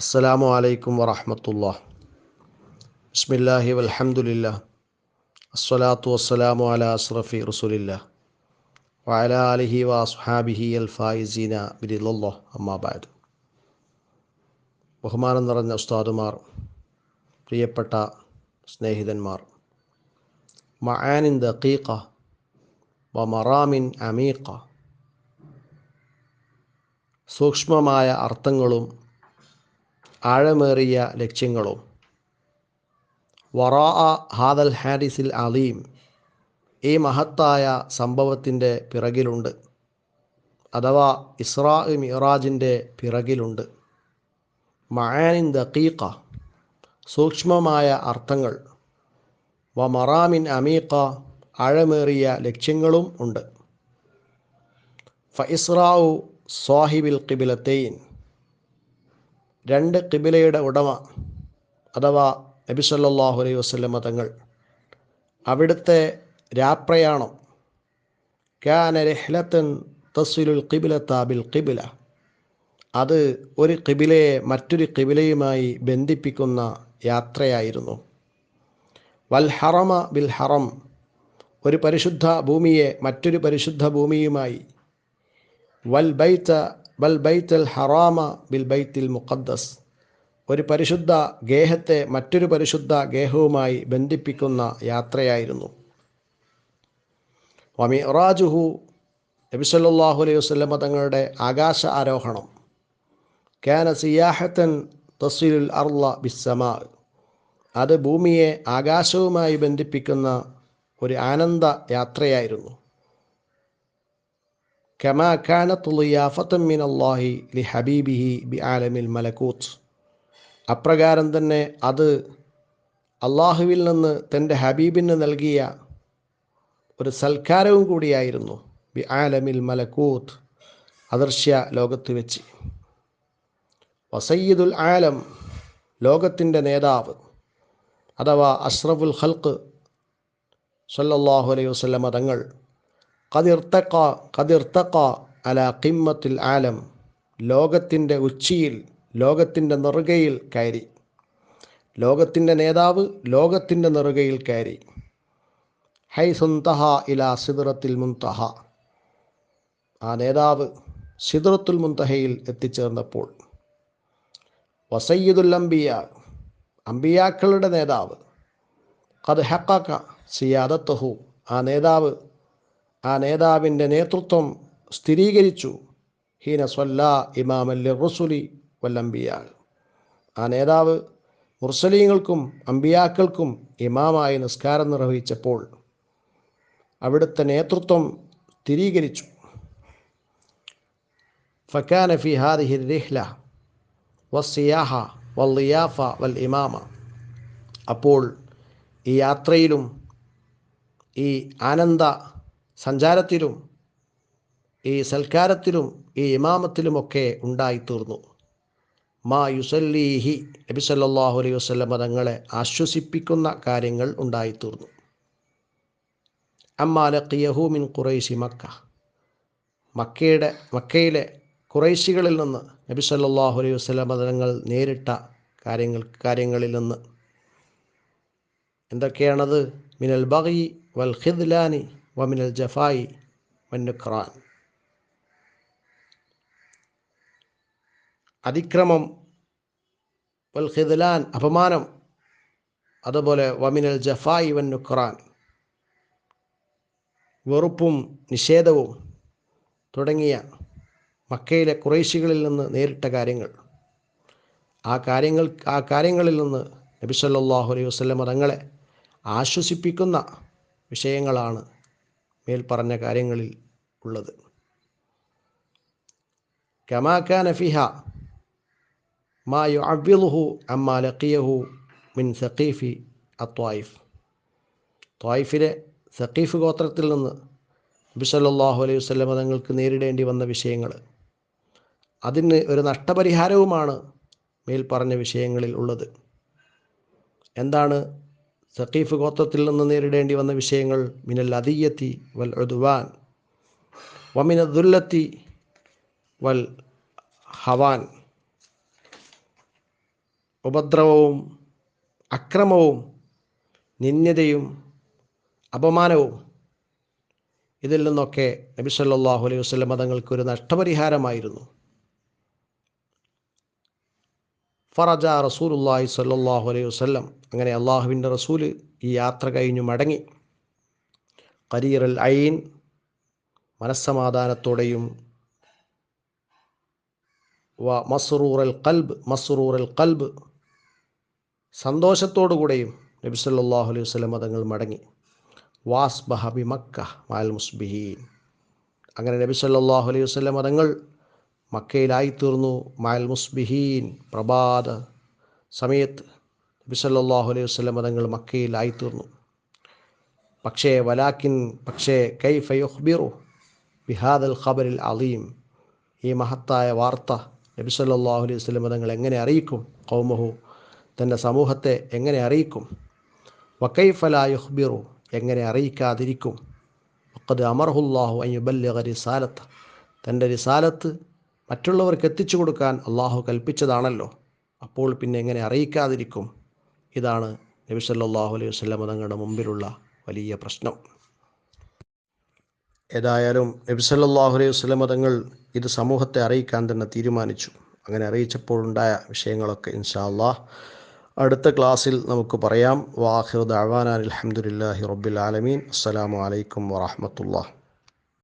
അസ്സലാമു അലൈക്കും വറഹമത്തുള്ള ബിസ്മില്ലാഹി വൽഹംദുലില്ല അസ്സലാത്തു വസ്സലാമു അല അസ്റഫി റസൂലില്ല വഅല അലിഹി വഅസ്ഹാബിഹി അൽ ഫായിസീന ബിരില്ലാഹ് അമ്മാബാദ് ബഹുമാനം നിറഞ്ഞ ഉസ്താദുമാർ പ്രിയപ്പെട്ട സ്നേഹിതന്മാർ. മആനിൻ ദഖീഖ വ മറാമിൻ അമീഖ. സൂക്ഷ്മമായ അർത്ഥങ്ങളും ആഴമേറിയ ലക്ഷ്യങ്ങളും? വറാ ഹാദൽ ഹാരിസിൽ അലീം ഈ മഹത്തായ സംഭവത്തിന്റെ പിറകിലുണ്ട്. അഥവാ ഇസ്രാ മിറാജിന്റെ പിറകിലുണ്ട്. മയാനിൻ ദക്കീക്ക സൂക്ഷ്മമായ അർത്ഥങ്ങൾ. വ മറാമിൻ അമീക്ക ആഴമേറിയ ലക്ഷ്യങ്ങളും ഉണ്ട്. ഫ ഇസ്രാവു സ്വാഹിബിൽ കിബിലത്തെയിൻ രണ്ട് കിബിലയുടെ ഉടമ അഥവാ നബി സല്ലല്ലാഹു അലൈഹി വസല്ലമ തങ്ങൾ. അവിടുത്തെ രാപ്രയാണം. കാന രഹ്ലത്തൻ തസ്വിലുൽ കിബില താബിൽ കിബില അത് ഒരു കിബിലയെ മറ്റൊരു കിബിലയുമായി ബന്ധിപ്പിക്കുന്ന യാത്രയായിരുന്നു. വൽ ഹറമ ബിൽ ഹറം. ഒരു പരിശുദ്ധ ഭൂമിയെ മറ്റൊരു പരിശുദ്ധ ഭൂമിയുമായി. വൽ ബൈത്ത ബൽ ബൈത്തൽ ഹറാമ ബിൽ ബൈത്തിൽ മുഖദ്ദസ്. ഒരു പരിശുദ്ധ ഗേഹത്തെ മറ്റൊരു പരിശുദ്ധ ഗേഹവുമായി ബന്ധിപ്പിക്കുന്ന യാത്രയായിരുന്നു. വമി റാജുഹു നബിസല്ലാഹു അലൈഹി വസ്ലമ തങ്ങളുടെ ആകാശ ആരോഹണം. ക്യാന സിയാഹത്തൻ തസ്വീലുൽ അർല ബിസ്സമാ അത് ഭൂമിയെ ആകാശവുമായി ബന്ധിപ്പിക്കുന്ന ഒരു ആനന്ദ യാത്രയായിരുന്നു. കമാ كانت ضيافة من الله لحبيبه بعالم الملكوت. അപ്രകാരം തന്നെ അത് അള്ളാഹുവിൽ നിന്ന് തന്റെ ഹബീബിന് നൽകിയ ഒരു സൽക്കാരവും കൂടിയായിരുന്നു. ബി ആലമിൽ മലക്കൂത്ത് അദർശ്യ ലോകത്ത് വെച്ച്. വസയ്യിദുൽ ആലം ലോകത്തിന്റെ നേതാവ് അഥവാ അഷ്റഫുൽ ഹൽക്ക് സല്ലാഹു അലൈഹി വസല്ലമ തങ്ങൾ കതിർത്തക്ക കതിർത്തക്ക അല കിമ്മത്തിൽ ആലം ലോകത്തിന്റെ ഉച്ചിയിൽ ലോകത്തിന്റെ നെറുകയിൽ കയറി. ലോകത്തിന്റെ നേതാവ് ലോകത്തിന്റെ നെറുകയിൽ കയറി. ഹൈ സുന്തഹ ഇല സിദ്റത്തിൽ മുന്തഹ. ആ നേതാവ് സിദ്റത്തുൽ മുന്തഹയിൽ എത്തിച്ചേർന്നപ്പോൾ. വസയ്യിദുൽ അംബിയ അംബിയാക്കളുടെ നേതാവ്. കത് ഹക്കാക്ക സിയാദത്തഹു. ആ നേതാവ് ആ നേതാവിന്റെ നേതൃത്വം സ്ഥിരീകരിച്ചു. ഹീന സ്വല്ല ഇമാമല്ലി റസുലി വല്ലംബിയ. ആ നേതാവ് മുർസലീങ്ങൾക്കും അമ്പിയാക്കൾക്കും ഇമാമായി നിസ്കാരം നിർവഹിച്ചപ്പോൾ അവിടുത്തെ നേതൃത്വം സ്ഥിരീകരിച്ചു. ഫക്കാന ഫി ഹാദിഹി റിഹ്ല വസിയാഹ വല്ലിയാഫ വൽ ഇമാമ. അപ്പോൾ ഈ യാത്രയിലും ഈ ആനന്ദ സഞ്ചാരത്തിലും ഈ സൽക്കാരത്തിലും ഈ ഇമാമത്തിലുമൊക്കെ ഉണ്ടായിത്തീർന്നു. മാ യുസല്ലീഹി നബി സല്ലാഹു അലൈഹി വസ്ലം തങ്ങളെ ആശ്വസിപ്പിക്കുന്ന കാര്യങ്ങൾ ഉണ്ടായിത്തീർന്നു. അമ്മാലഖിയഹു മിൻ ഖുറൈശി മക്ക. മക്കയുടെ മക്കയിലെ കുറൈശികളിൽ നിന്ന് നബി സല്ലാഹു അലൈഹി വസ്ലം തങ്ങൾ നേരിട്ട കാര്യങ്ങൾ കാര്യങ്ങളിൽ നിന്ന്. എന്തൊക്കെയാണത്? മിനൽ ബഗി വൽ ഖിദ്ലാനി വമിനൽ ജഫായി വന്നുഖ്റാൻ അതിക്രമം വൽ ഖിദ്ലാൻ അപമാനം അതുപോലെ വമിനൽ ജഫായി വന്നുഖ്റാൻ വെറുപ്പും നിഷേധവും തുടങ്ങിയ മക്കയിലെ കുറേശികളിൽ നിന്ന് നേരിട്ട കാര്യങ്ങൾ. ആ കാര്യങ്ങൾ ആ കാര്യങ്ങളിൽ നിന്ന് നബി സല്ലല്ലാഹു അലൈഹി വസല്ലം തങ്ങളെ ആശ്വസിപ്പിക്കുന്ന വിഷയങ്ങളാണ് മേൽപ്പറഞ്ഞ കാര്യങ്ങളിൽ ഉള്ളത്. കമാക്കാൻ നഫിഹ മാ യുഅവ്വിളുഹു അമ്മാ ലക്കിയഹു മിൻ സഖീഫി അത്വായിഫ്. ത്വായിഫിലെ സഖീഫ് ഗോത്രത്തിൽ നിന്ന് നബി സല്ലല്ലാഹു അലൈഹി വസ്ലം തങ്ങൾക്ക് നേരിടേണ്ടി വന്ന വിഷയങ്ങൾ. അതിന് ഒരു നഷ്ടപരിഹാരവുമാണ് മേൽപ്പറഞ്ഞ വിഷയങ്ങളിൽ ഉള്ളത്. എന്താണ് സഖീഫ് ഗോത്രത്തിൽ നിന്ന് നേരിടേണ്ടി വന്ന വിഷയങ്ങൾ മിനൽ അദിയത്തി വൽ ഒതുവാൻ വമിന ദുല്ലത്തി വൽ ഹവാൻ. ഉപദ്രവവും അക്രമവും നിന്ദ്യതയും അപമാനവും ഇതിൽ നിന്നൊക്കെ നബി സല്ലല്ലാഹു അലൈഹി വസ്ലം തങ്ങൾക്ക് ഒരു നഷ്ടപരിഹാരമായിരുന്നു. ഫറജ റസൂലുല്ലാഹി സല്ലാഹു അലൈഹി വസ്ലം അങ്ങനെ അള്ളാഹുവിന്റെ റസൂൽ ഈ യാത്ര കഴിഞ്ഞു മടങ്ങി. ഖരീറൽ ഐൻ മനസ്സമാധാനത്തോടെയും വ മസ്റൂറൽ കൽബ് മസ്റൂറൽ കൽബ് സന്തോഷത്തോടുകൂടെയും നബി സല്ലാഹു അലൈഹി വസ്ലം തങ്ങൾ മടങ്ങി. വാസ് ബഹബി മക്ക മാൽ മുസ്ബിഹീൻ. അങ്ങനെ നബി സല്ലാഹു അലൈഹി വസ്ലം തങ്ങൾ മക്കയിലായിത്തീർന്നു. മാൽ മുസ്ബിഹീൻ പ്രഭാത സമയത്ത് നബി സല്ലല്ലാഹു അലൈഹി വസല്ലം തങ്ങൾ മക്കയിലായിത്തീർന്നു. പക്ഷേ വലാക്കിൻ പക്ഷേ കൈഫ ഫയുഹ്ബിറു ബിഹാദൽ ഖബറിൽ അലീം ഈ മഹത്തായ വാർത്ത നബി സല്ലല്ലാഹു അലൈഹി വസല്ലം തങ്ങൾ എങ്ങനെ അറിയിക്കും? കൗമഹു തന്റെ സമൂഹത്തെ എങ്ങനെ അറിയിക്കും? വക്കൈഫല യുഹ്ബിറു എങ്ങനെ അറിയിക്കാതിരിക്കും? വക്കത് അമർഹുല്ലാഹു അയ്യുബല്ലിഗ റിസാലത്ത്. തന്റെ റിസാലത്ത് മറ്റുള്ളവർക്ക് എത്തിച്ചു കൊടുക്കാൻ അള്ളാഹു കൽപ്പിച്ചതാണല്ലോ. അപ്പോൾ പിന്നെ എങ്ങനെ അറിയിക്കാതിരിക്കും? ഇതാണ് നബി സല്ലാഹു അലൈഹി വസ്ലം തങ്ങളുടെ മുമ്പിലുള്ള വലിയ പ്രശ്നം. ഏതായാലും നബി സല്ലാഹു അലൈഹി വസ്ലം തങ്ങൾ ഇത് സമൂഹത്തെ അറിയിക്കാൻ തന്നെ തീരുമാനിച്ചു. അങ്ങനെ അറിയിച്ചപ്പോഴുണ്ടായ വിഷയങ്ങളൊക്കെ ഇൻഷാ അള്ളാഹ് അടുത്ത ക്ലാസ്സിൽ നമുക്ക് പറയാം. വാഹിർ ദഅവാന അലഹമുല്ലാഹി റബ്ബിൽ ആലമീൻ. അസ്സലാമു അലൈക്കും വറഹ്മത്തുള്ളാഹി.